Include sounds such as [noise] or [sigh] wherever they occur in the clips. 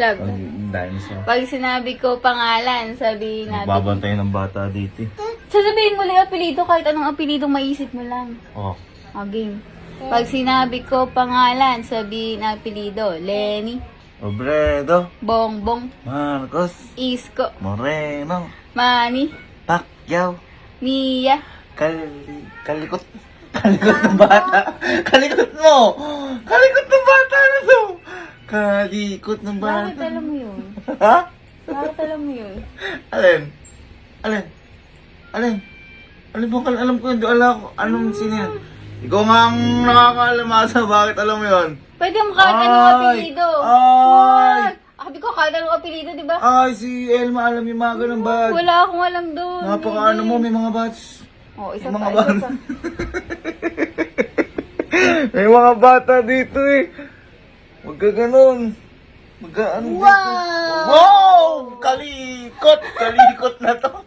Love. Ang dinosaur. Pag sinabi ko pangalan, sabihin natin. Magbabantay ng bata dito. eh. Sasabihin mo lang yung apelido, kahit anong apelido maisip mo lang. Oh. O, game. Pag sinabi ko pangalan, sabihin apelido. Lenny, Obredo. Bongbong, Marcos. Isko, Moreno. Manny, Pacquiao. Mia. Kali, kalikot. Kalikot ng bata. Kalikot mo. Kalikot ng bata na to. Kalikot ng Bakit bata. alam mo yun? [laughs] Ha? Bakit alam mo yun? Alin? Alin? Alin? Alin mo kal alam ko yun. Alam ko. Anong sino yan? Ikaw nga ang nakakaalamasa. Bakit alam mo yun? Pwede mo kahit anong apelido. Ay! Wag! Sabi ko kahit anong apelido, di ba? Ay, si Elma alam yung mga ganun ba? Wala akong alam doon. Napaka ano mo, may mga bats. Oh, isa Yung pa, mga isa pa. [laughs] may mga bata dito eh. Huwag ka ganun. Ka ano dito. Wow! Kalikot! Kalikot na to. [laughs]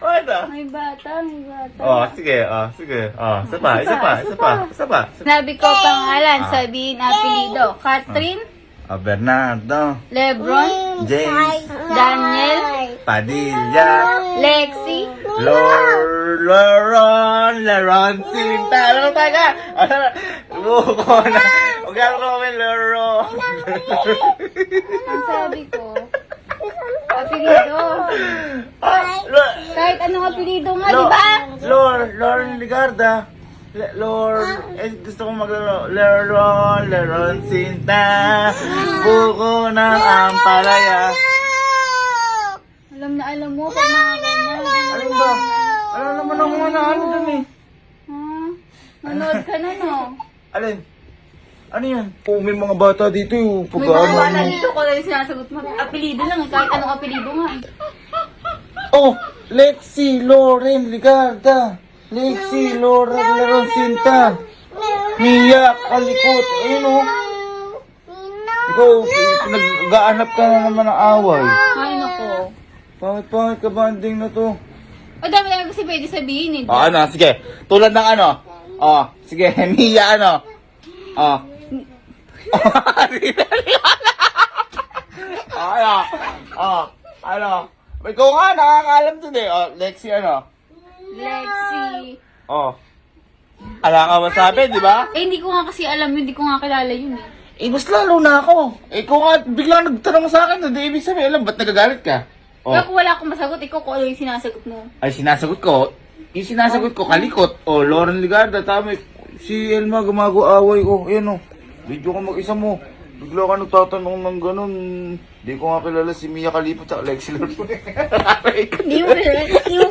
Ano? May bata, may bata. Oh, sige, oh, sige. Oh, isa pa, isa pa, isa pa, isa pa. Sinabi ko pangalan, Ah. sabihin apelido. Catherine, Ah, Bernardo, Lebron, James, Daniel, Padilla, Lexi, Lor, Loron, Loron, Sinta. Ano taga? [laughs] Ano? Buko na. Huwag ka komen, Loro. ang sabi ko. Apelido. Ah, Lo- Kahit anong apelido nga, di ba? Lor, Loron Ligarda. Le- Lord, eh, gusto kong maglaro. Leron, Leron, Sinta. Buko ng ampalaya. Alam na alam mo pag mga ganyan. Ano ba? Ano naman ang mga naano dun eh? Ha? Manood ka na, no? Alin? Ano yan? Po, may mga bata dito yung May mga bata ano. dito ko lang sinasagot mo. Apelido lang, eh, kahit anong apelido nga. eh. Oh, Lexi, Loren, Ligarda. Lexi, Loren, Leron, Sinta. Mia, Kalikot. Ayun oh. Ikaw, nag-aanap ka na naman ng away. Ay, nako. Pangit-pangit ka banding na to. O, dami-dami kasi pwede sabihin, eh. Oh, ano, sige. Tulad ng ano. Oh, sige, [laughs] Mia, ano. Oh. [laughs] ano? Oh, ano? Ikaw nga, nakakaalam dun eh. Oh, Lexi, ano? Lexi. Oh. Ala ka masabi, di ba? Eh, hindi ko nga kasi alam yun, hindi ko nga kilala yun, eh. Eh, mas lalo na ako. Eh, kung nga biglang nagtanong sa akin, hindi ibig sabihin, alam, ba't nagagalit ka? Oh. Kaya kung wala akong masagot, ikaw kung ano yung sinasagot mo. Ay, sinasagot ko, yung sinasagot ko, kalikot. Oh, Lauren Ligarda, tama. Si Elma, gumago-away ko. Ayan oh, video ka mag-isa mo. Bigla ka nagtatanong ng ganun. Hindi ko nga kilala si Mia Khalifa at Lexi Lord. Hindi mo kilala, hindi mo